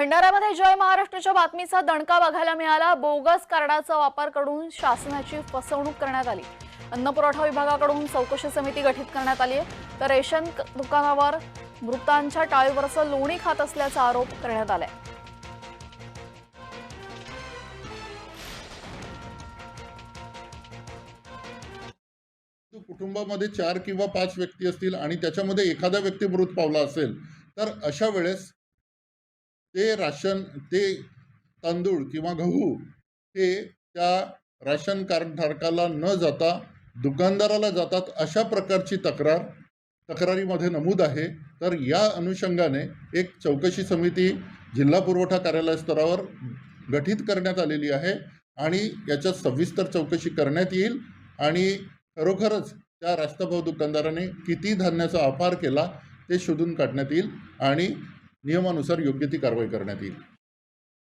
भंडाऱ्यामध्ये जय महाराष्ट्राच्या बातमीचा दणका बघायला मिळाला. बोगस कार्डाचा वापर करून शासनाची फसवणूक करण्यात आली. अन्न पुरवठा विभागाकडून चौकशी समिती गठीत करण्यात आली आहे. तर रेशन दुकानावर मृतांच्या टाळीवरचं लोणी खात असल्याचा आरोप करण्यात आलाय. कुटुंबामध्ये चार किंवा पाच व्यक्ती असतील आणि त्याच्यामध्ये एखादा व्यक्ती मृत पावला असेल तर अशा वेळेस ते राशन ते तांदूळ किंवा गहू हे त्या राशन कार्डधारकाला न जाता दुकानदाराला जातात अशा प्रकारची तक्रार तक्रारीमध्ये नमूद आहे. तर या अनुषंगाने एक चौकशी समिती जिल्हा पुरवठा कार्यालय स्तरावर गठीत करण्यात आलेली आहे आणि याच्यात सविस्तर चौकशी करण्यात येईल आणि खरोखरच त्या रास्ताभाऊ दुकानदाराने किती धान्याचा अपार केला ते शोधून काढण्यात येईल आणि नियमानुसार योग्य ती कारवाई करण्यात येईल.